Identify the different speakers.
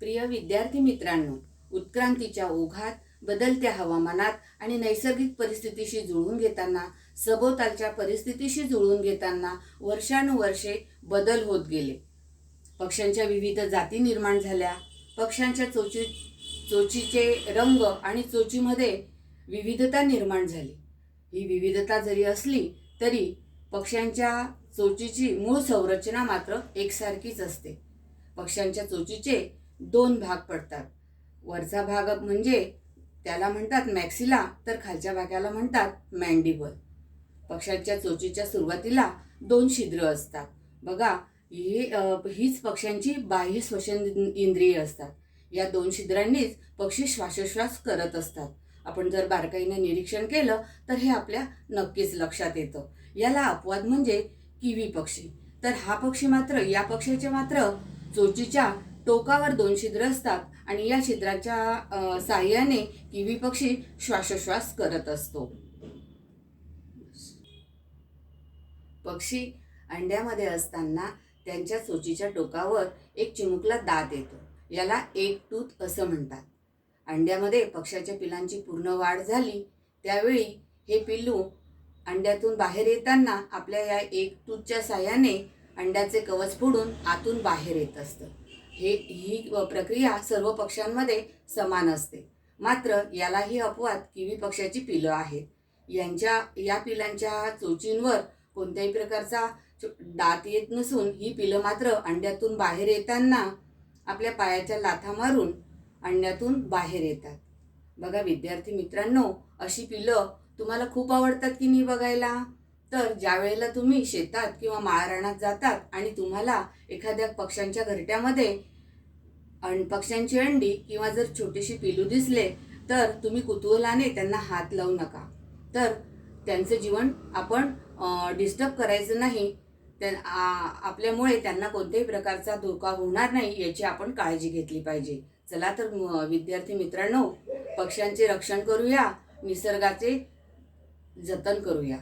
Speaker 1: प्रिय विद्यार्थी मित्रांनो उत्क्रांतीच्या ओघात बदलत्या हवामानात आणि नैसर्गिक परिस्थितीशी जुळवून घेताना सभोवतालच्या परिस्थितीशी जुळवून घेताना वर्षानुवर्षे बदल होत गेले. पक्ष्यांच्या विविध जाती निर्माण झाल्या. पक्ष्यांच्या चोची चोचीचे रंग आणि चोचीमध्ये विविधता निर्माण झाली. ही विविधता जरी असली तरी पक्ष्यांच्या चोचीची मूळ संरचना मात्र एकसारखीच असते. पक्ष्यांच्या चोचीचे दोन भाग पडतात. वरचा भाग म्हणजे त्याला म्हणतात मॅक्सिला तर खालच्या भागाला म्हणतात मँडिबल. पक्ष्यांच्या चोचीच्या सुरुवातीला दोन छिद्र असतात. बघा ही हीच पक्ष्यांची बाह्य श्वसन इंद्रिय असतात. या दोन छिद्रांनीच पक्षी श्वासोश्वास करत असतात. आपण जर बारकाईने निरीक्षण केलं तर हे आपल्या नक्कीच लक्षात येतं. याला अपवाद म्हणजे किवी पक्षी. तर हा पक्षी मात्र या पक्षाचे मात्र चोचीच्या टोकावर दोन छिद्र असतात आणि या छिद्राच्या अ, साहाय्याने किवी पक्षी श्वासोश्वास करत असतो. पक्षी अंड्यामध्ये असताना त्यांच्या चोचीच्या टोकावर एक चिमुकला दात येतो. याला एक टूथ असं म्हणतात. अंड्यामध्ये पक्ष्याच्या पिलांची पूर्ण वाढ झाली. त्यावेळी हे पिल्लू अंड्यातून बाहेर येताना आपल्या या एक टूथच्या साह्याने अंड्याचे कवच फोडून आतून बाहेर येत असतं. हे ही प्रक्रिया सर्व पक्षांमध्ये समान असते. मात्र यालाही अपवाद किवी पक्षाची पिलं आहेत. यांच्या या पिलांच्या चोचींवर कोणत्याही प्रकारचा दात येत नसून ही पिलं मात्र अंड्यातून बाहेर येताना आपल्या पायाच्या लाथा मारून अंड्यातून बाहेर येतात. बघा विद्यार्थी मित्रांनो अशी पिलं तुम्हाला खूप आवडतात की नाही बघायला? तर ज्या वेळेला तुम्ही शेतात किंवा माळरानात जातात आणि तुम्हाला एखाद्या पक्ष्यांच्या घरट्यामध्ये अं पक्ष्यांची अंडी किंवा जर छोटीशी पिलू दिसले तर तुम्ही कुतूहलाने त्यांना हात लावू नका. तर त्यांचं जीवन आपण डिस्टर्ब करायचं नाही. त्या आपल्यामुळे त्यांना कोणत्याही प्रकारचा धोका होणार नाही याची आपण काळजी घेतली पाहिजे. चला तर विद्यार्थी मित्रांनो पक्ष्यांचे रक्षण करूया निसर्गाचे जतन करूया.